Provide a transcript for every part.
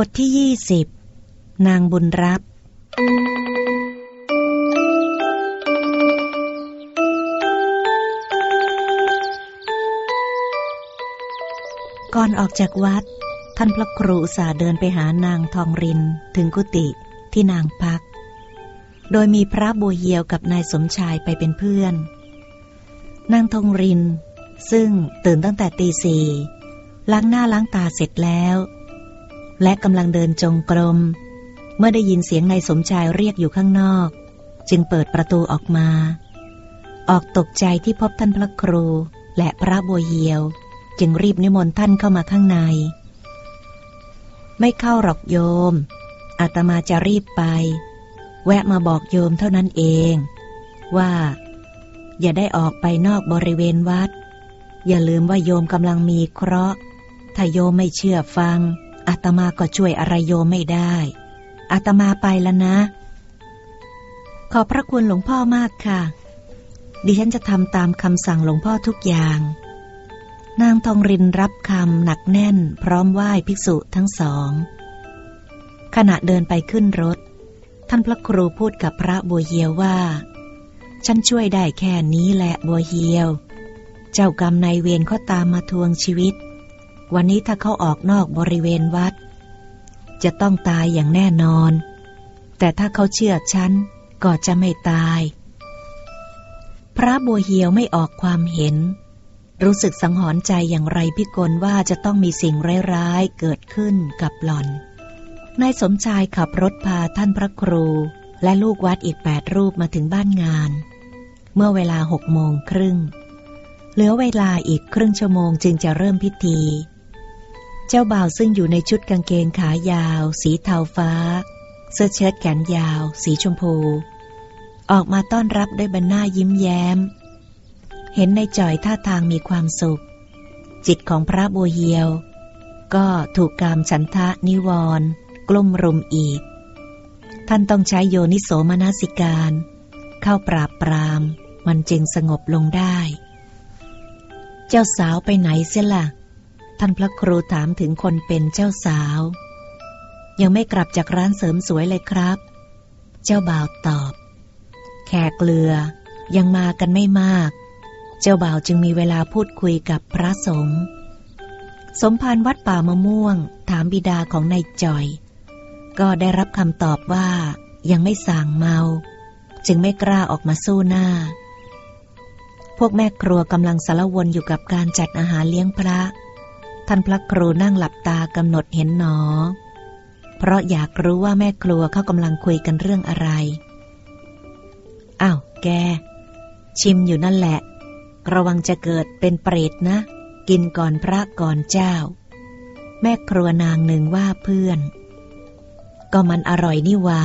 บทที่ยี่สิบนางบุญรับ ก่อนออกจากวัด ท่านพระครูอุตสาเดินไปหานางทองรินถึงกุฏิที่นางพัก โดยมีพระบัวเหียวกับนายสมชายไปเป็นเพื่อน นางทองริน ซึ่งตื่นตั้งแต่ตีสี่ล้างหน้าล้างตาเสร็จแล้ว และกำลังเดินจงกรม เมื่อได้ยินเสียงนายสมชายเรียกอยู่ข้างนอก จึงเปิดประตูออกมา ออกตกใจที่พบท่านพระครูและพระบัวเหียว จึงรีบนิมนต์ท่านเข้ามาข้างใน ไม่เข้าหรอกโยมอาตมาจะรีบไป แวะมาบอกโยมเท่านั้นเอง ว่า อย่าได้ออกไปนอกบริเวณวัด อย่าลืมว่าโยมกำลังมีเคราะห์ถ้าโยมไม่เชื่อฟัง อาตมาก็ช่วยอะไรโยมไม่ได้ อาตมาไปแล้วนะ ขอบพระคุณหลวงพ่อมากค่ะ ดิฉันจะทำตามคำสั่งหลวงพ่อทุกอย่าง นางทองรินรับคำหนักแน่น พร้อมไหว้ภิกษุทั้งสอง ขณะเดินไปขึ้นรถ ท่านพระครูพูดกับพระบัวเฮียวว่า ฉันช่วยได้แค่นี้แหละบัวเฮียว เจ้ากรรมนายเวรเขาตามมาทวงชีวิต วันนี้ถ้าเขาออกนอกบริเวณวัด จะต้องตายอย่างแน่นอน แต่ถ้าเขาเชื่อฉันก็จะไม่ตาย พระบัวเหียวไม่ออกความเห็น รู้สึกสังหรณ์ใจอย่างไรพิกลว่าจะต้องมีสิ่งร้ายๆเกิดขึ้นกับหล่อน นายสมชายขับรถพาท่านพระครู และลูกวัดอีกแปดรูปมาถึงบ้านงาน เมื่อเวลาหกโมงครึ่งเหลือเวลาอีกครึ่งชั่วโมงจึงจะเริ่มพิธี เจ้าบ่าวซึ่งอยู่ในชุดกางเกงขายาว สีเทาฟ้า เสื้อเชิ้ตแขนยาว สีชมพู ออกมาต้อนรับด้วยบรรหน้ายิ้มแย้ม เห็นในจ่อยท่าทางมีความสุข จิตของพระบัวเฮียว ก็ถูกกามฉันทะนิวรณ์กลุ่มรุมอีก ท่านต้องใช้โยนิโสมนสิการ เข้าปราบปราม มันจึงสงบลงได้ เจ้าสาวไปไหนเสียละ่ะ ท่านพระครูถามถึงคนเป็นเจ้าสาว ยังไม่กลับจากร้านเสริมสวยเลยครับ เจ้าบ่าวตอบ แขกเรือยังมากันไม่มาก เจ้าบ่าวจึงมีเวลาพูดคุยกับพระสงฆ์สมภารวัดป่ามะม่วง ถามบิดาของนายจอย ก็ได้รับคำตอบว่ายังไม่สั่งเมา จึงไม่กล้าออกมาสู้หน้า พวกแม่ครัวกำลังสารวนอยู่กับการจัดอาหารเลี้ยงพระ ท่านพระครูนั่งหลับตากำหนดเห็นหนอ เพราะอยากรู้ว่าแม่ครัวเขากำลังคุยกันเรื่องอะไร อ้าว แก ชิมอยู่นั่นแหละ ระวังจะเกิดเป็นเปรตนะ กินก่อนพระก่อนเจ้า แม่ครัวนางหนึ่งว่าเพื่อน ก็มันอร่อยนี่วา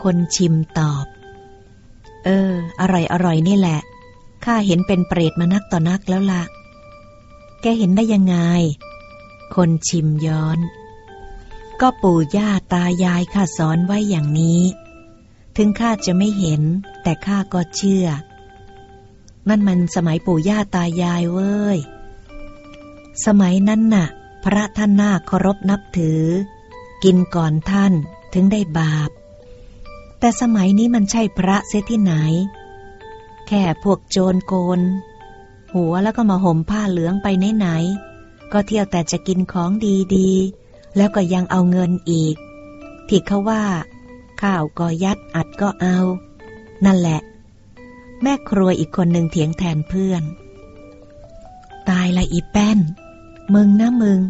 คนชิมตอบ เออ อร่อยอร่อยนี่แหละ ข้าเห็นเป็นเปรตมานักต่อนักแล้วละ่ะ แกเห็นได้ยังไง คนชิมย้อน ก็ปู่ย่าตายายข้าสอนไว้อย่างนี้ ถึงข้าจะไม่เห็น แต่ข้าก็เชื่อ นั่นมันสมัยปู่ย่าตายายเว้ย สมัยนั้นน่ะ พระท่านน่าเคารพนับถือ กินก่อนท่านถึงได้บาป แต่สมัยนี้มันใช่พระเสียที่ไหน แค่พวกโจรโกน หัวแล้วก็มาห่มผ้าเหลืองไปไหนๆก็เที่ยวแต่จะกินของดีๆ แล้วก็ยังเอาเงินอีก ที่เขาว่า ข้าวก็ยัดอัดก็เอา นั่นแหละ แม่ครัวอีกคนหนึ่งเถียงแทนเพื่อน ตายละอีแป้น มึงนะมึง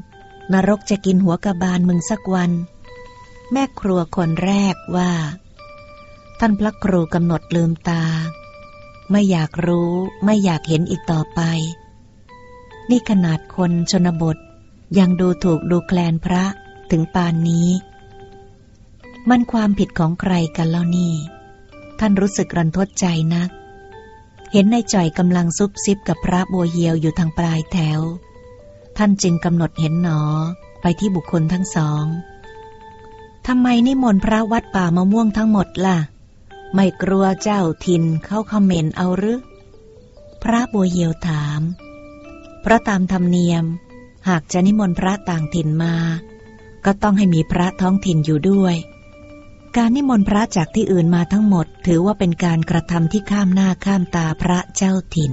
นรกจะกินหัวกระบาลมึงสักวัน แม่ครัวคนแรกว่า ท่านพระครูกำหนดลืมตา ไม่อยากรู้ไม่อยากเห็นอีกต่อไป นี่ขนาดคนชนบทยังดูถูกดูแคลนพระถึงปานนี้ มันความผิดของใครกันแล้วนี่ ท่านรู้สึกรันทดใจนัก เห็นในจ่อยกำลังซุบซิบกับพระบัวเหียวอยู่ทางปลายแถว ท่านจึงกำหนดเห็นหนอไปที่บุคคลทั้งสองทำไมนิมนต์พระวัดป่ามะม่วงทั้งหมดล่ะ ไม่กลัวเจ้าทินเข้าคอมเมนต์เอาหรือ พระบัวเหียวถามเพราะตามธรรมเนียม หากจะนิมนต์พระต่างถิ่นมา ก็ต้องให้มีพระท้องถิ่นอยู่ด้วย การนิมนต์พระจากที่อื่นมาทั้งหมด ถือว่าเป็นการกระทำที่ข้ามหน้าข้ามตาพระเจ้าถิ่น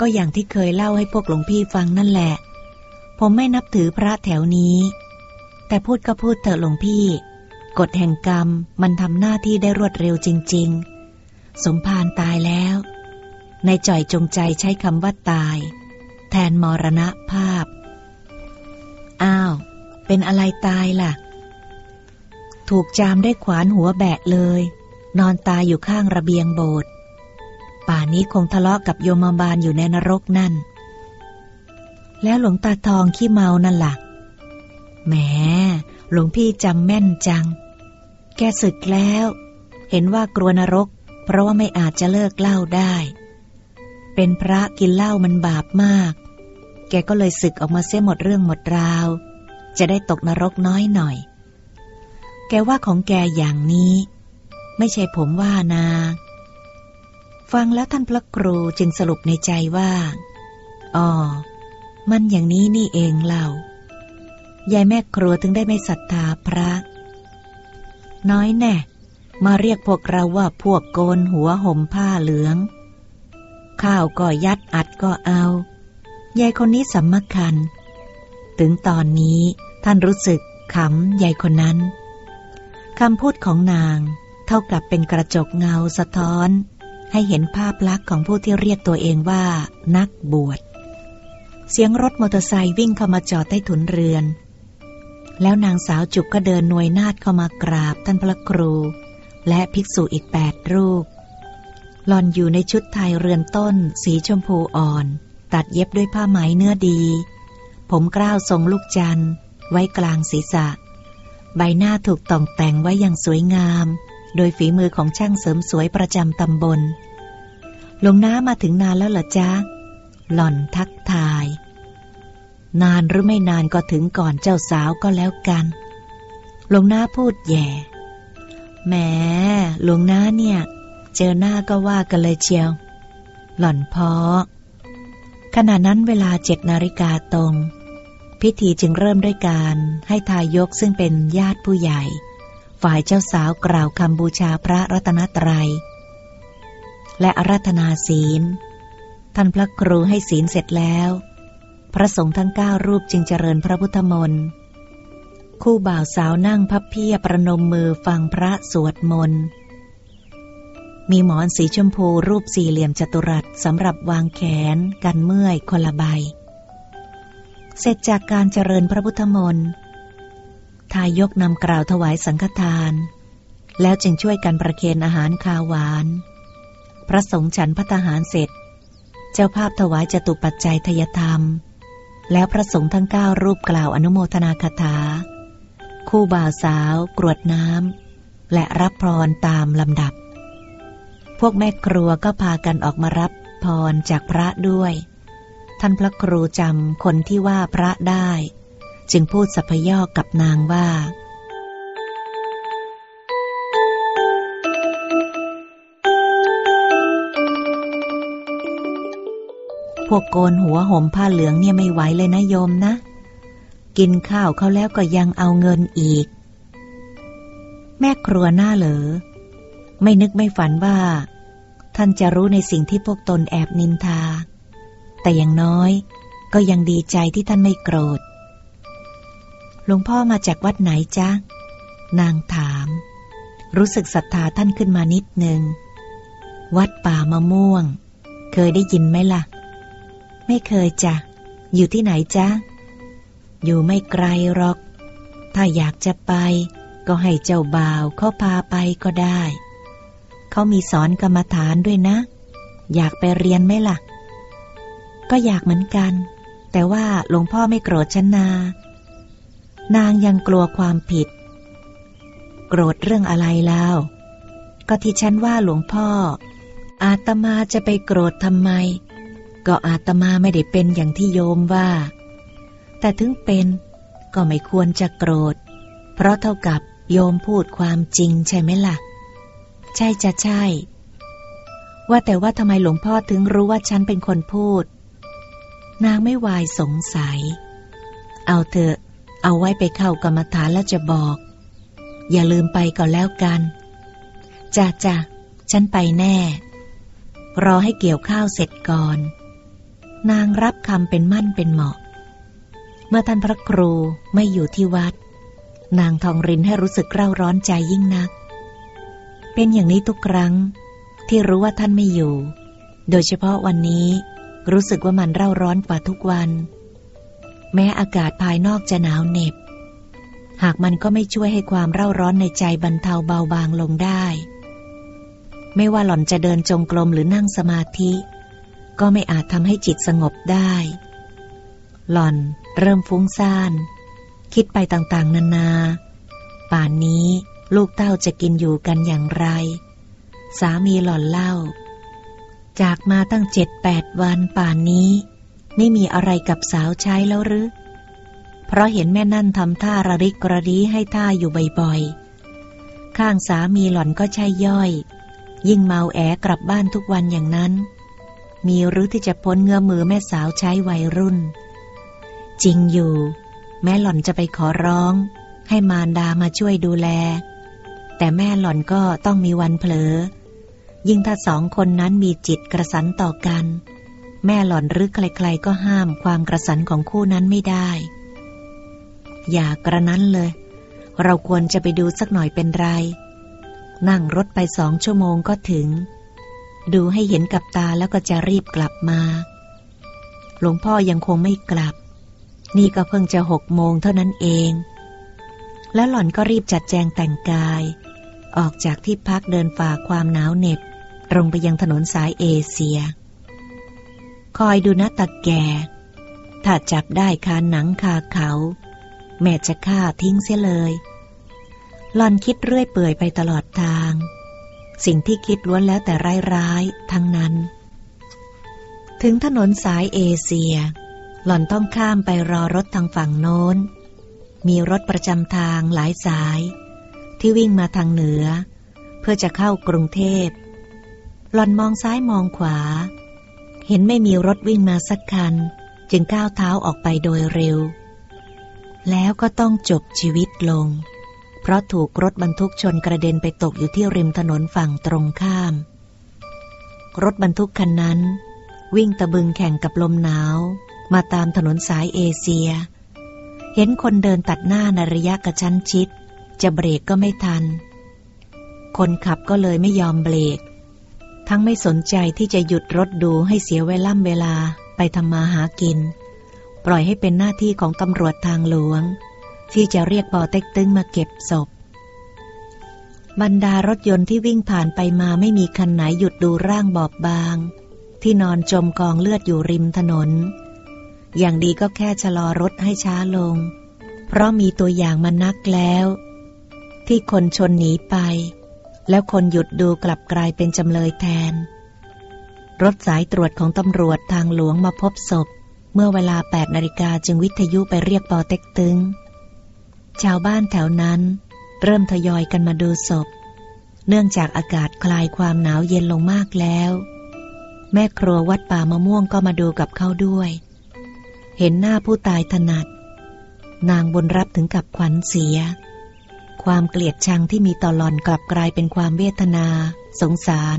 ก็อย่างที่เคยเล่าให้พวกหลวงพี่ฟังนั่นแหละ ผมไม่นับถือพระแถวนี้ แต่พูดก็พูดเถอะหลวงพี่ กฎแห่งกรรมมันทำหน้าที่ได้รวดเร็วจริง ๆ สมภารตายแล้วในจ่อยจงใจใช้คำว่าตาย แทนมรณะภาพ อ้าว เป็นอะไรตายล่ะ ถูกจามได้ขวานหัวแบะเลย นอนตายอยู่ข้างระเบียงโบสถ์ป่านี้คงทะเลาะกับโยมบาลอยู่ในนรกนั่น แล้วหลวงตาทองขี้เมานั่นล่ะแหมหลวงพี่จำแม่นจัง แกศึกแล้ว เห็นว่ากลัวนรก เพราะว่าไม่อาจจะเลิกเหล้าได้ เป็นพระกินเหล้ามันบาปมาก แกก็เลยศึกออกมาเสียหมดเรื่องหมดราว จะได้ตกนรกน้อยหน่อย แกว่าของแกอย่างนี้ ไม่ใช่ผมว่านา ฟังแล้วท่านพระครูจึงสรุปในใจว่า อ๋อ มันอย่างนี้นี่เองเล่ายายแม่ครัวถึงได้ไม่ศรัทธาพระ น้อยแน่ มาเรียกพวกเราว่าพวกโกนหัวห่มผ้าเหลือง ข้าวก็ยัดอัดก็เอา ยายคนนี้สำคัญ ถึงตอนนี้ท่านรู้สึกขำยายคนนั้น คำพูดของนางเท่ากับเป็นกระจกเงาสะท้อน ให้เห็นภาพลักษณ์ของผู้ที่เรียกตัวเองว่า นักบวช เสียงรถมอเตอร์ไซค์วิ่งเข้ามาจอดใต้ถุนเรือน แล้วนางสาวจุกก็เดินหน่วยนาดเข้ามากราบท่านพระครู และภิกษุอีกแปดรูป หลอนอยู่ในชุดไทยเรือนต้น สีชมพูอ่อน ตัดเย็บด้วยผ้าไหมเนื้อดี ผมกล้าวทรงลูกจันทร์ไว้กลางศีรษะ ใบหน้าถูกต่องแต่งไว้อย่างสวยงาม โดยฝีมือของช่างเสริมสวยประจำตำบล ลงน้ามาถึงนานแล้วเหรอจ๊ะ หล่อนทักทาย นานหรือไม่นานก็ถึงก่อนเจ้าสาวก็แล้วกันหลวงน้าพูดแย่แหมหลวงน้าเนี่ย เจอหน้าก็ว่ากันเลยเชียว หล่อนพอขณะนั้นเวลาเจ็ดนาฬิกาตรง พิธีจึงเริ่มด้วยการให้ทายกซึ่งเป็นญาติผู้ใหญ่ ฝ่ายเจ้าสาวกล่าวคำบูชาพระรัตนตรยัย และอารัธนาศีล ท่านพระครูให้ศีลเสร็จแล้ว พระสงฆ์ทั้งเก้ารูปจึงเจริญพระพุทธมนต์คู่บ่าวสาวนั่งพับเพียประนมมือฟังพระสวดมนต์มีหมอนสีชมพูรูปสี่เหลี่ยมจัตุรัสสำหรับวางแขนกันเมื่อยคนละใบ เสร็จจากการเจริญพระพุทธมนต์ทายกนำกล่าวถวายสังฆทาน แล้วจึงช่วยกันประเคนอาหารคาวหวาน พระสงฆ์ฉันพัตหารเสร็จ เจ้าภาพถวายจตุปัจจัยทยธรรม แล้วพระสงฆ์ทั้งเก้ารูปกล่าวอนุโมทนาคาถา คู่บ่าวสาว กรวดน้ำและรับพรตามลำดับ พวกแม่ครัวก็พากันออกมารับพรจากพระด้วย ท่านพระครูจำคนที่ว่าพระได้ จึงพูดสัพยอกกับนางว่า วกโกนหัวห่มผ้าเหลืองเนี่ยไม่ไหวเลยนะโยมนะ กินข้าวเขาแล้วก็ยังเอาเงินอีก แม่ครัวหน้าเหลอ ไม่นึกไม่ฝันว่า ท่านจะรู้ในสิ่งที่พวกตนแอบนินทา แต่อย่างน้อยก็ยังดีใจที่ท่านไม่โกรธ หลวงพ่อมาจากวัดไหนจ๊ะ นางถาม รู้สึกศรัทธาท่านขึ้นมานิดหนึ่งวัดป่ามะม่วง เคยได้ยินไหมละ่ะ ไม่เคยจ้ะ อยู่ที่ไหนจ๊ะ อยู่ไม่ไกลหรอก ถ้าอยากจะไป ก็ให้เจ้าบ่าวเขาพาไปก็ได้ เขามีสอนกรรมฐานด้วยนะ อยากไปเรียนไหมล่ะ ก็อยากเหมือนกัน แต่ว่าหลวงพ่อไม่โกรธฉันนา นางยังกลัวความผิด โกรธเรื่องอะไรแล้ว ก็ที่ฉันว่าหลวงพ่อ อาตมาจะไปโกรธทำไม ก็อาตมาไม่ได้เป็นอย่างที่โยมว่า แต่ถึงเป็นก็ไม่ควรจะโกรธ เพราะเท่ากับโยมพูดความจริงใช่ไหมละ่ะ ใช่จะใช่ ว่าแต่ว่าทำไมหลวงพ่อถึงรู้ว่าฉันเป็นคนพูด นางไม่วายสงสัย เอาเถอะ เอาไว้ไปเข้ากรรมฐานแล้วจะบอก อย่าลืมไปก็แล้วกันจ้าจ้าฉันไปแน่ รอให้เกี่ยวข้าวเสร็จก่อน นางรับคำเป็นมั่นเป็นเหมาะ เมื่อท่านพระครูไม่อยู่ที่วัด นางทองรินให้รู้สึกเร่าร้อนใจยิ่งนัก เป็นอย่างนี้ทุกครั้งที่รู้ว่าท่านไม่อยู่ โดยเฉพาะวันนี้รู้สึกว่ามันเร่าร้อนกว่าทุกวัน แม้อากาศภายนอกจะหนาวเหน็บ หากมันก็ไม่ช่วยให้ความเร่าร้อนในใจบรรเทาเบาบางลงได้ ไม่ว่าหล่อนจะเดินจงกรมหรือนั่งสมาธิ ก็ไม่อาจทำให้จิตสงบได้ หล่อนเริ่มฟุ้งซ่าน คิดไปต่างๆ นานา ป่านนี้ลูกเต้าจะกินอยู่กันอย่างไร สามีหล่อนเล่า จากมาตั้งเจ็ดแปดวันป่านนี้ ไม่มีอะไรกับสาวใช้แล้วหรือ เพราะเห็นแม่นั่นทำท่าระริกระดีให้ท่าอยู่บ่อยๆ ข้างสามีหล่อนก็ใช่ย่อย ยิ่งเมาแอกลับบ้านทุกวันอย่างนั้น มีหรือที่จะพ้นเงื้อมือแม่สาวใช้วัยรุ่น จริงอยู่ แม่หล่อนจะไปขอร้อง ให้มารดามาช่วยดูแล แต่แม่หล่อนก็ต้องมีวันเผลอ ยิ่งถ้าสองคนนั้นมีจิตกระสันต่อกัน แม่หล่อนหรือใครๆก็ห้ามความกระสันของคู่นั้นไม่ได้ อย่ากระนั้นเลย เราควรจะไปดูสักหน่อยเป็นไร นั่งรถไปสองชั่วโมงก็ถึง ดูให้เห็นกับตาแล้วก็จะรีบกลับมา หลวงพ่อยังคงไม่กลับ นี่ก็เพิ่งจะหกโมงเท่านั้นเอง แล้วหล่อนก็รีบจัดแจงแต่งกาย ออกจากที่พักเดินฝ่าความหนาวเหน็บตรงไปยังถนนสายเอเชีย คอยดูนะตะแก่ถ้าจับได้คาหนังคาเขา แม่จะฆ่าทิ้งเสียเลยหลอนคิดเรื่อยเปื่อยไปตลอดทาง สิ่งที่คิดล้วนแล้วแต่ร้ายๆทั้งนั้น ถึงถนนสายเอเชีย หล่อนต้องข้ามไปรอรถทางฝั่งโน้น มีรถประจำทางหลายสาย ที่วิ่งมาทางเหนือ เพื่อจะเข้ากรุงเทพ หล่อนมองซ้ายมองขวา เห็นไม่มีรถวิ่งมาสักคัน จึงก้าวเท้าออกไปโดยเร็ว แล้วก็ต้องจบชีวิตลง เพราะถูกรถบรรทุกชนกระเด็นไปตกอยู่ที่ริมถนนฝั่งตรงข้าม รถบรรทุกคันนั้น วิ่งตะบึงแข่งกับลมหนาว มาตามถนนสายเอเชีย เห็นคนเดินตัดหน้าในระยะกระชั้นชิด จะเบรกก็ไม่ทัน คนขับก็เลยไม่ยอมเบรก ทั้งไม่สนใจที่จะหยุดรถดูให้เสียเวล่ำเวลาไปทำมาหากิน ปล่อยให้เป็นหน้าที่ของตำรวจทางหลวง ที่จะเรียกปอเต็กตึงมาเก็บศพ บรรดารถยนต์ที่วิ่งผ่านไปมาไม่มีคันไหนหยุดดูร่างบอบบาง ที่นอนจมกองเลือดอยู่ริมถนน อย่างดีก็แค่ชะลอรถให้ช้าลง เพราะมีตัวอย่างมานักแล้ว ที่คนชนหนีไป แล้วคนหยุดดูกลับกลายเป็นจำเลยแทน รถสายตรวจของตำรวจทางหลวงมาพบศพ เมื่อเวลา8นาฬิกาจึงวิทยุไปเรียกปอเต็กตึง ชาวบ้านแถวนั้น เริ่มทยอยกันมาดูศพ เนื่องจากอากาศคลายความหนาวเย็นลงมากแล้ว แม่ครัววัดป่ามะม่วงก็มาดูกับเขาด้วย เห็นหน้าผู้ตายถนัด นางบนรับถึงกับขวัญเสีย ความเกลียดชังที่มีต่อหลอนกลับกลายเป็นความเวทนา สงสาร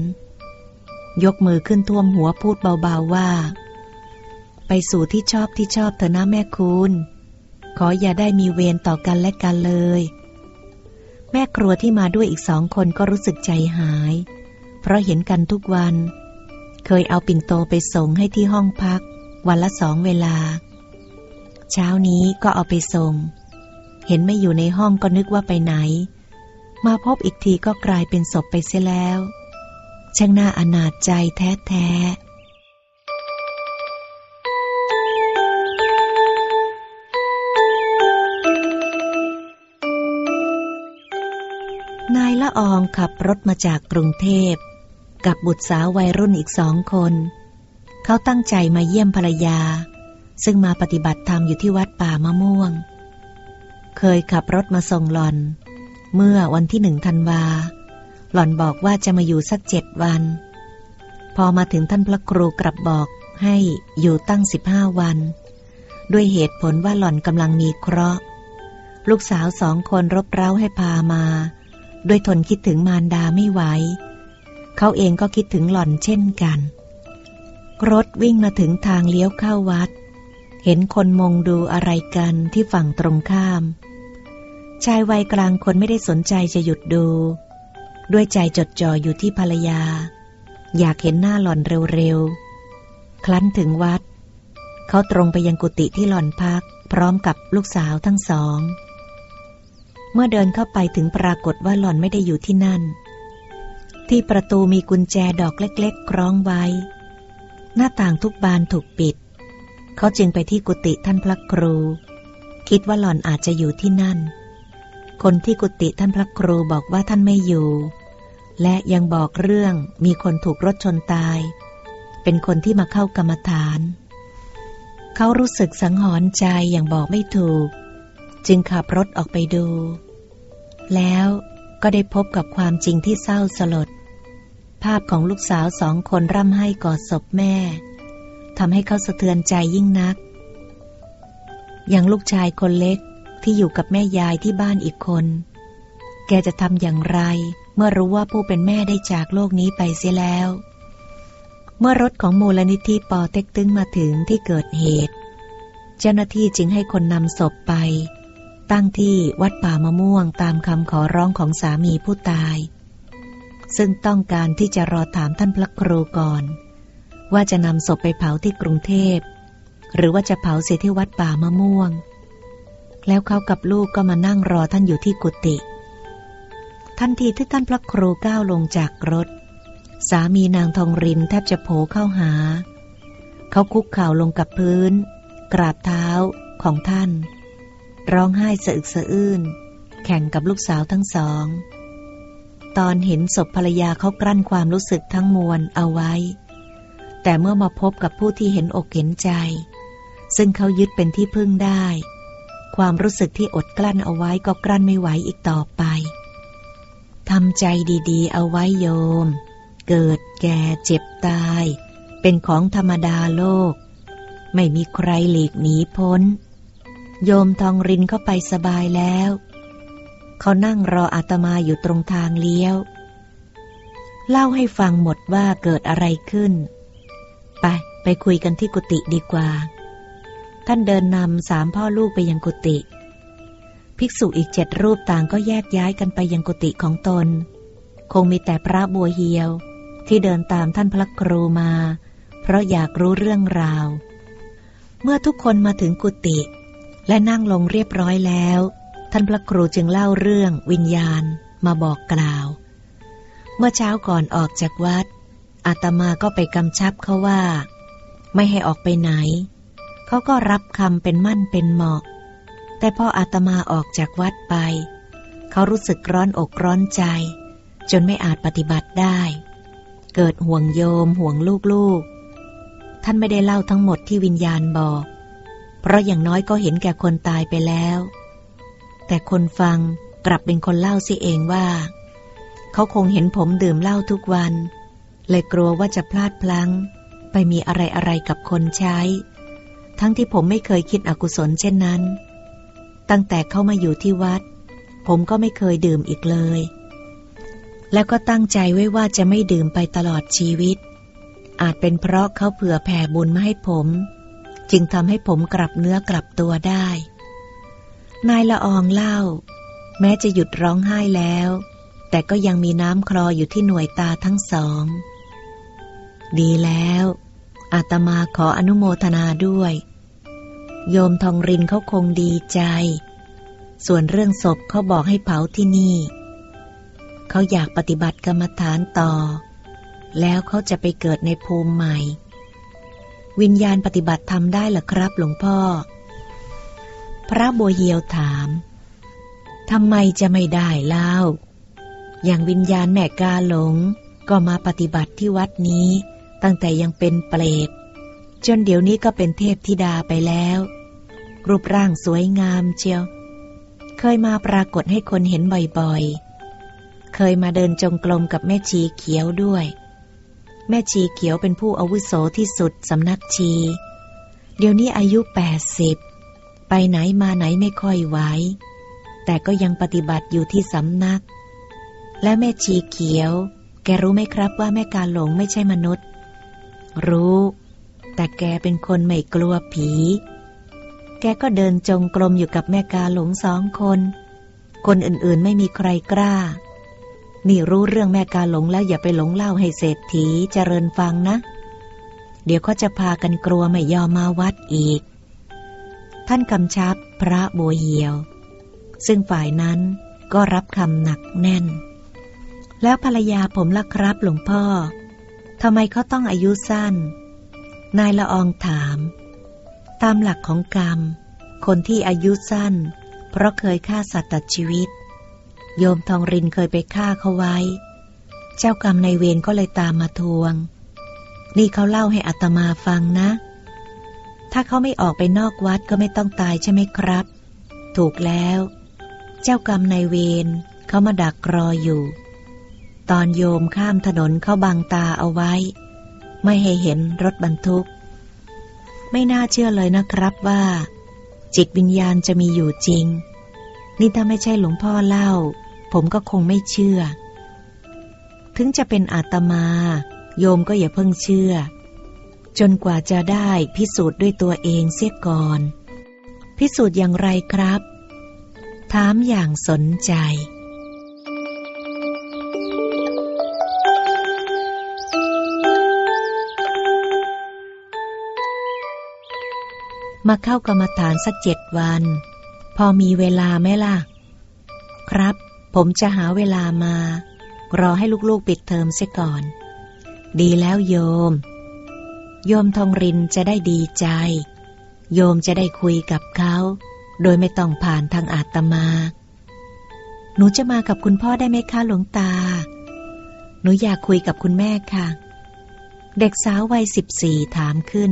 ยกมือขึ้นท่วมหัวพูดเบาๆว่า ไปสู่ที่ชอบที่ชอบเถอนะแม่คุณ ขออย่าได้มีเวรต่อกันและกันเลย แม่ครัวที่มาด้วยอีกสองคนก็รู้สึกใจหาย เพราะเห็นกันทุกวัน เคยเอาปิ่นโตไปส่งให้ที่ห้องพัก วันละสองเวลา เช้านี้ก็เอาไปส่ง เห็นไม่อยู่ในห้องก็นึกว่าไปไหน มาพบอีกทีก็กลายเป็นศพไปเสียแล้วช่างน่าอนาจใจแท้แอองขับรถมาจากกรุงเทพ กับบุตรสาววัยรุ่นอีกสองคน เขาตั้งใจมาเยี่ยมภรรยา ซึ่งมาปฏิบัติธรรมอยู่ที่วัดป่ามะม่วง เคยขับรถมาส่งหลอน เมื่อวันที่หนึ่งธันวา หล่อนบอกว่าจะมาอยู่สักเจ็ดวัน พอมาถึงท่านพระครูกลับบอกให้อยู่ตั้งสิบห้าวัน ด้วยเหตุผลว่าหล่อนกำลังมีเคราะห์ ลูกสาวสองคนรบเร้าให้พามา ด้วยทนคิดถึงมารดาไม่ไหว เขาเองก็คิดถึงหล่อนเช่นกัน รถวิ่งมาถึงทางเลี้ยวเข้าวัด เห็นคนมงดูอะไรกันที่ฝั่งตรงข้าม ชายวัยกลางคนไม่ได้สนใจจะหยุดดู ด้วยใจจดจ่ออยู่ที่ภรรยา อยากเห็นหน้าหล่อนเร็วๆครั้นถึงวัด เขาตรงไปยังกุฏิที่หล่อนพัก พร้อมกับลูกสาวทั้งสอง เมื่อเดินเข้าไปถึงปรากฏว่าหล่อนไม่ได้อยู่ที่นั่น ที่ประตูมีกุญแจดอกเล็กๆ คล้องไว้ หน้าต่างทุกบานถูกปิด เขาจึงไปที่กุฏิท่านพระครู คิดว่าหล่อนอาจจะอยู่ที่นั่น คนที่กุฏิท่านพระครูบอกว่าท่านไม่อยู่ และยังบอกเรื่องมีคนถูกรถชนตาย เป็นคนที่มาเข้ากรรมฐาน เขารู้สึกสังหรณ์ใจอย่างบอกไม่ถูก จึงขับรถออกไปดู แล้วก็ได้พบกับความจริงที่เศร้าสลด ภาพของลูกสาวสองคนร่ำไห้กอดศพแม่ทำให้เขาสะเทือนใจยิ่งนัก อย่างลูกชายคนเล็กที่อยู่กับแม่ยายที่บ้านอีกคน แกจะทำอย่างไร เมื่อรู้ว่าผู้เป็นแม่ได้จากโลกนี้ไปเสียแล้ว เมื่อรถของมูลนิธิปอเต็กตึงมาถึงที่เกิดเหตุ เจ้าหน้าที่จึงให้คนนำศพไป ตั้งที่วัดป่ามะม่วงตามคำขอร้องของสามีผู้ตาย ซึ่งต้องการที่จะรอถามท่านพระครูก่อน ว่าจะนำศพไปเผาที่กรุงเทพ หรือว่าจะเผาเสียที่วัดป่ามะม่วง แล้วเขากับลูกก็มานั่งรอท่านอยู่ที่กุฏิทันทีที่ท่านพระครูก้าวลงจากรถ สามีนางทองรินแทบจะโผเข้าหา เขาคุกเข่าลงกับพื้น กราบเท้าของท่าน ร้องไห้สะอึกสะอื้น แข่งกับลูกสาวทั้งสอง ตอนเห็นศพภรรยาเขากลั้นความรู้สึกทั้งมวลเอาไว้ แต่เมื่อมาพบกับผู้ที่เห็นอกเห็นใจ ซึ่งเขายึดเป็นที่พึ่งได้ ความรู้สึกที่อดกลั้นเอาไว้ก็กลั้นไม่ไหวอีกต่อไปทำใจดีๆ เอาไว้โยม เกิดแก่เจ็บตาย เป็นของธรรมดาโลก ไม่มีใครหลีกหนีพ้น โยมทองรินเข้าไปสบายแล้ว เขานั่งรออาตมาอยู่ตรงทางเลี้ยว เล่าให้ฟังหมดว่าเกิดอะไรขึ้น ไป ไปคุยกันที่กุฏิดีกว่า ท่านเดินนำสามพ่อลูกไปยังกุฏิภิกษุอีกเจ็ดรูปต่างก็แยกย้ายกันไปยังกุฏิของตน คงมีแต่พระบัวเฮียว ที่เดินตามท่านพระครูมา เพราะอยากรู้เรื่องราว เมื่อทุกคนมาถึงกุฏิ และนั่งลงเรียบร้อยแล้ว ท่านพระครูจึงเล่าเรื่องวิญญาณมาบอกกล่าว เมื่อเช้าก่อนออกจากวัด อาตมาก็ไปกำชับเขาว่า ไม่ให้ออกไปไหน เขาก็รับคำเป็นมั่นเป็นเหมาะ แต่พออาตมาออกจากวัดไป เขารู้สึกร้อนอกร้อนใจ จนไม่อาจปฏิบัติได้ เกิดห่วงโยมห่วงลูกๆ ท่านไม่ได้เล่าทั้งหมดที่วิญญาณบอก เพราะอย่างน้อยก็เห็นแก่คนตายไปแล้ว แต่คนฟังกลับเป็นคนเล่าสิเองว่า เขาคงเห็นผมดื่มเหล้าทุกวัน เลยกลัวว่าจะพลาดพลั้ง ไปมีอะไรอะไรกับคนใช้ ทั้งที่ผมไม่เคยคิดอกุศลเช่นนั้น ตั้งแต่เข้ามาอยู่ที่วัด ผมก็ไม่เคยดื่มอีกเลย แล้วก็ตั้งใจไว้ว่าจะไม่ดื่มไปตลอดชีวิต อาจเป็นเพราะเขาเผื่อแผ่บุญมาให้ผม จึงทำให้ผมกลับเนื้อกลับตัวได้ นายละอองเล่า แม้จะหยุดร้องไห้แล้ว แต่ก็ยังมีน้ำคลออยู่ที่หน่วยตาทั้งสอง ดีแล้ว อาตมาขออนุโมทนาด้วย โยมทองรินเขาคงดีใจ ส่วนเรื่องศพเขาบอกให้เผาที่นี่ เขาอยากปฏิบัติกรรมฐานต่อ แล้วเขาจะไปเกิดในภูมิใหม่ วิญญาณปฏิบัติทำได้หรอครับหลวงพ่อ พระบัวเยียวถามทำไมจะไม่ได้เล่า อย่างวิญญาณแม่กาหลง ก็มาปฏิบัติที่วัดนี้ ตั้งแต่ยังเป็นเปรตจนเดี๋ยวนี้ก็เป็นเทพธิดาไปแล้ว รูปร่างสวยงามเชียว เคยมาปรากฏให้คนเห็นบ่อยๆ เคยมาเดินจงกรมกับแม่ชีเขียวด้วย แม่ชีเขียวเป็นผู้อาวุโสที่สุดสำนักชี เดี๋ยวนี้อายุแปดสิบไปไหนมาไหนไม่ค่อยไหวแต่ก็ยังปฏิบัติอยู่ที่สำนัก และแม่ชีเขียว แกรู้ไหมครับว่าแม่กาหลงไม่ใช่มนุษย์ รู้ แต่แกเป็นคนไม่กลัวผี แกก็เดินจงกรมอยู่กับแม่กาหลงสองคน คนอื่นๆไม่มีใครกล้า นี่รู้เรื่องแม่กาหลงแล้วอย่าไปหลงเล่าให้เศรษฐีเจริญฟังนะ เดี๋ยวก็จะพากันกลัวไม่ยอมมาวัดอีก ท่านกำชับพระโบเหียว ซึ่งฝ่ายนั้นก็รับคำหนักแน่น แล้วภรรยาผมล่ะครับหลวงพ่อทำไมเขาต้องอายุสั้น นายละอองถาม ตามหลักของกรรม คนที่อายุสั้น เพราะเคยฆ่าสัตว์ตัดชีวิต โยมทองรินเคยไปฆ่าเขาไว้ เจ้ากรรมในเวรก็เลยตามมาทวง นี่เขาเล่าให้อัตมาฟังนะ ถ้าเขาไม่ออกไปนอกวัดก็ไม่ต้องตายใช่ไหมครับ ถูกแล้ว เจ้ากรรมในเวรเขามาดักรออยู่ ตอนโยมข้ามถนนเขาบังตาเอาไว้ ไม่ให้เห็นรถบรรทุก ไม่น่าเชื่อเลยนะครับว่า จิตวิญญาณจะมีอยู่จริงนี่ถ้าไม่ใช่หลวงพ่อเล่า ผมก็คงไม่เชื่อ ถึงจะเป็นอาตมา โยมก็อย่าเพิ่งเชื่อ จนกว่าจะได้พิสูจน์ด้วยตัวเองเสียก่อน พิสูจน์อย่างไรครับ ถามอย่างสนใจมาเข้ากรรมฐานสักเจ็ดวัน พอมีเวลาไหมล่ะ ครับ ผมจะหาเวลามา รอให้ลูกๆปิดเทอมเสียก่อน ดีแล้วโยม โยมทองรินจะได้ดีใจ โยมจะได้คุยกับเขา โดยไม่ต้องผ่านทางอาตมา หนูจะมากับคุณพ่อได้ไหมคะหลวงตา หนูอยากคุยกับคุณแม่ค่ะ เด็กสาววัยสิบสี่ถามขึ้น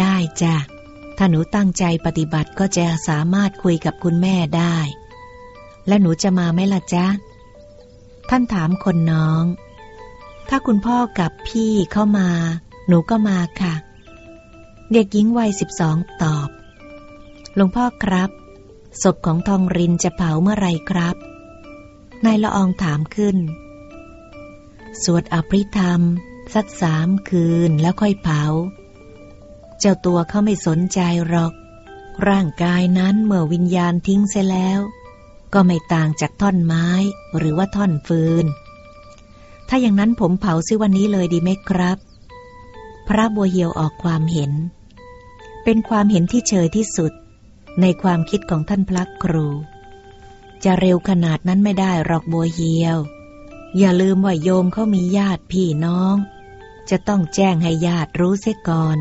ได้จ้ะ ถ้าหนูตั้งใจปฏิบัติก็จะสามารถคุยกับคุณแม่ได้ และหนูจะมาไหมล่ะจ๊ะ ท่านถามคนน้อง ถ้าคุณพ่อกับพี่เข้ามา หนูก็มาค่ะ เด็กหญิงวัยสิบสองตอบ หลวงพ่อครับ ศพของทองรินจะเผาเมื่อไรครับ นายละอองถามขึ้น สวดอภิธรรม สักสามคืนแล้วค่อยเผา เจ้าตัวเขาไม่สนใจหรอก ร่างกายนั้นเมื่อวิญญาณทิ้งเสียแล้ว ก็ไม่ต่างจากท่อนไม้หรือว่าท่อนฟืน ถ้าอย่างนั้นผมเผาซิวันนี้เลยดีไหมครับ พระบัวเหียวออกความเห็น เป็นความเห็นที่เฉยที่สุด ในความคิดของท่านพระครู จะเร็วขนาดนั้นไม่ได้หรอกบัวเหียว อย่าลืมว่าโยมเขามีญาติพี่น้อง จะต้องแจ้งให้ญาติรู้เสียก่อน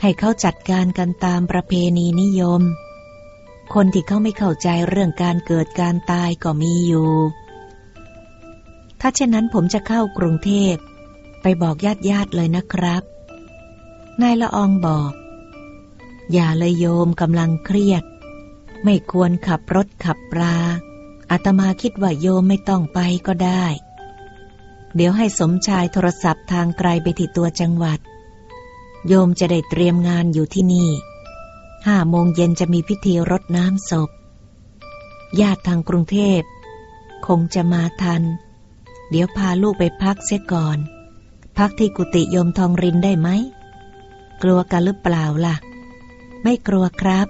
ให้เขาจัดการกันตามประเพณีนิยม คนที่เขาไม่เข้าใจเรื่องการเกิดการตายก็มีอยู่ ถ้าเช่นนั้นผมจะเข้ากรุงเทพ ไปบอกญาติญาติเลยนะครับ นายละอองบอก อย่าเลยโยมกำลังเครียด ไม่ควรขับรถขับปลาอาตมาคิดว่าโยมไม่ต้องไปก็ได้ เดี๋ยวให้สมชายโทรศัพท์ทางไกลไปที่ตัวจังหวัด โยมจะได้เตรียมงานอยู่ที่นี่ ห้าโมงเย็นจะมีพิธีรดน้ำศพ ญาติทางกรุงเทพ คงจะมาทัน เดี๋ยวพาลูกไปพักเสียก่อน พักที่กุฏิโยมทองรินได้ไหม กลัวกันหรือเปล่าล่ะ ไม่กลัวครับ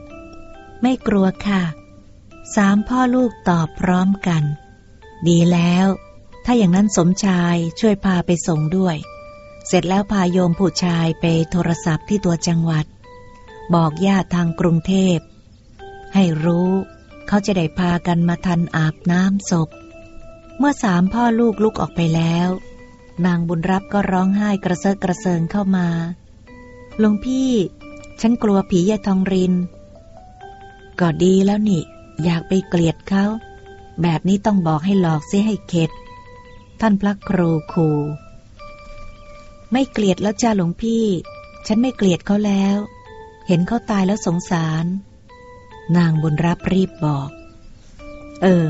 ไม่กลัวค่ะ สามพ่อลูกตอบพร้อมกัน ดีแล้ว ถ้าอย่างนั้นสมชายช่วยพาไปส่งด้วย เสร็จแล้วพาโยมผู้ชายไปโทรศัพท์ที่ตัวจังหวัด บอกญาติทางกรุงเทพ ให้รู้เขาจะได้พากันมาทันอาบน้ำศพ เมื่อสามพ่อลูกลุกออกไปแล้ว นางบุญรับก็ร้องไห้กระเซาะกระเซิงเข้ามาหลวงพี่ ฉันกลัวผียายทองริน ก็ดีแล้วนี่ อยากไปเกลียดเขา แบบนี้ต้องบอกให้หลอกเสียให้เข็ด ท่านพระครูคูไม่เกลียดแล้วจ้าหลวงพี่ ฉันไม่เกลียดเขาแล้ว เห็นเขาตายแล้วสงสาร นางบุญรับรีบบอก เออ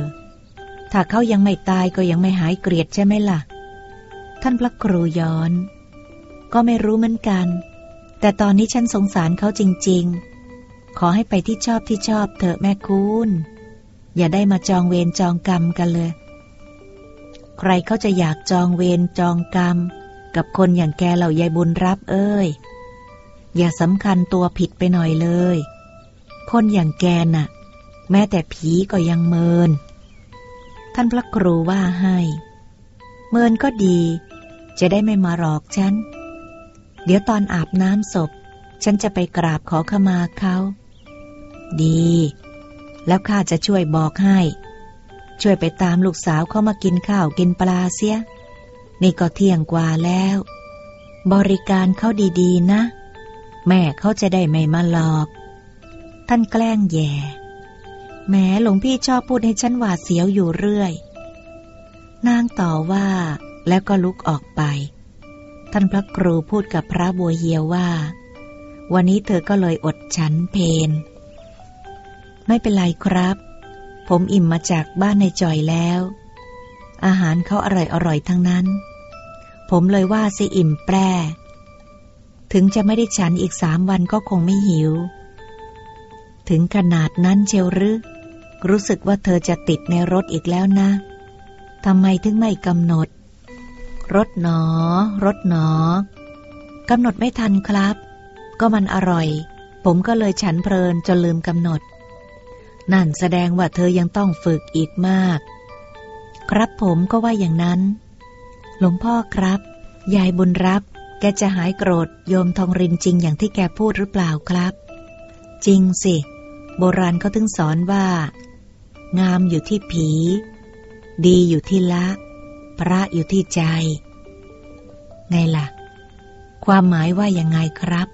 ถ้าเขายังไม่ตายก็ยังไม่หายเกลียดใช่ไหมล่ะ ท่านพระครูย้อน ก็ไม่รู้เหมือนกัน แต่ตอนนี้ฉันสงสารเขาจริง ๆ ขอให้ไปที่ชอบที่ชอบเถอะแม่คุณอย่าได้มาจองเวรจองกรรมกันเลย ใครเขาจะอยากจองเวรจองกรรม กับคนอย่างแกเหล่ายายบุญรับเอ้ย อย่าสำคัญตัวผิดไปหน่อยเลย คนอย่างแกน่ะ แม้แต่ผีก็ยังเมิน ท่านพระครูว่าให้ เมินก็ดี จะได้ไม่มาหลอกฉัน เดี๋ยวตอนอาบน้ำศพ ฉันจะไปกราบขอขมาเขา ดี แล้วข้าจะช่วยบอกให้ ช่วยไปตามลูกสาวเขามากินข้าวกินปลาเสีย นี่ก็เที่ยงกว่าแล้ว บริการเขาดีๆนะ แม่เขาจะได้ไม่มาหลอก ท่านแกล้งแย่แม้หลวงพี่ชอบพูดให้ฉันหวาดเสียวอยู่เรื่อย นางต่อว่าแล้วก็ลุกออกไป ท่านพระครูพูดกับพระบัวเฮียวว่า วันนี้เธอก็เลยอดฉันเพน ไม่เป็นไรครับ ผมอิ่มมาจากบ้านในจอยแล้ว อาหารเขาอร่อยอร่อยทั้งนั้น ผมเลยว่าสิอิ่มแปร ถึงจะไม่ได้ฉันอีกสามวันก็คงไม่หิว ถึงขนาดนั้นเชียวหรือรู้สึกว่าเธอจะติดในรถอีกแล้วนะทำไมถึงไม่กำหนด รถหนอ รถหนอกำหนดไม่ทันครับ ก็มันอร่อย ผมก็เลยฉันเพลินจนลืมกำหนด นั่นแสดงว่าเธอยังต้องฝึกอีกมาก ครับผมก็ว่าอย่างนั้น หลวงพ่อครับ ยายบุญรับ แกจะหายโกรธโยมทองรินจริงอย่างที่แกพูดหรือเปล่าครับ จริงสิ โบราณเขาถึงสอนว่า งามอยู่ที่ผี ดีอยู่ที่ละ พระอยู่ที่ใจ ไงล่ะ ความหมายว่ายังไงครับ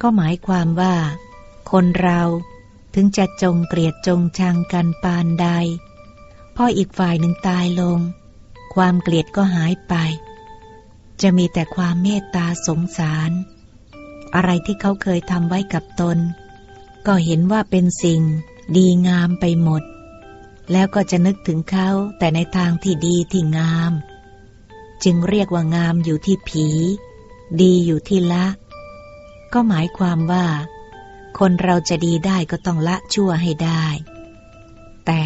ก็หมายความว่า คนเราถึงจะจงเกลียดจงชังกันปานใด พออีกฝ่ายหนึ่งตายลง ความเกลียดก็หายไป จะมีแต่ความเมตตาสงสาร อะไรที่เขาเคยทำไว้กับตน ก็เห็นว่าเป็นสิ่งดีงามไปหมด แล้วก็จะนึกถึงเขาแต่ในทางที่ดีที่งาม จึงเรียกว่างามอยู่ที่ผี ดีอยู่ที่ละ ก็หมายความว่า คนเราจะดีได้ก็ต้องละชั่วให้ได้ แต่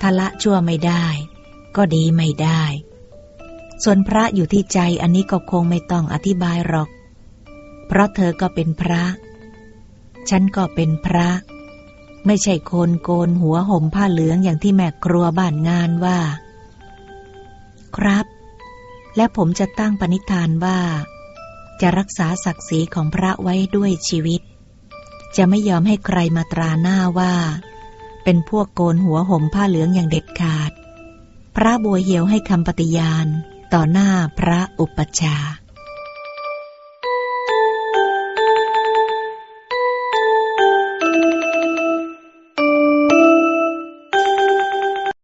ถ้าละชั่วไม่ได้ ก็ดีไม่ได้ ส่วนพระอยู่ที่ใจอันนี้ก็คงไม่ต้องอธิบายหรอก เพราะเธอก็เป็นพระ ฉันก็เป็นพระ ไม่ใช่คนโกนหัวห่มผ้าเหลืองอย่างที่แม่ครัวบ้านงานว่า ครับ และผมจะตั้งปณิธานว่า จะรักษาศักดิ์ศรีของพระไว้ด้วยชีวิต จะไม่ยอมให้ใครมาตราหน้าว่า เป็นพวกโกนหัวห่มผ้าเหลืองอย่างเด็ดขาด พระบัวเหียวให้คำปฏิญาณ ต่อหน้าพระอุปชฌาย์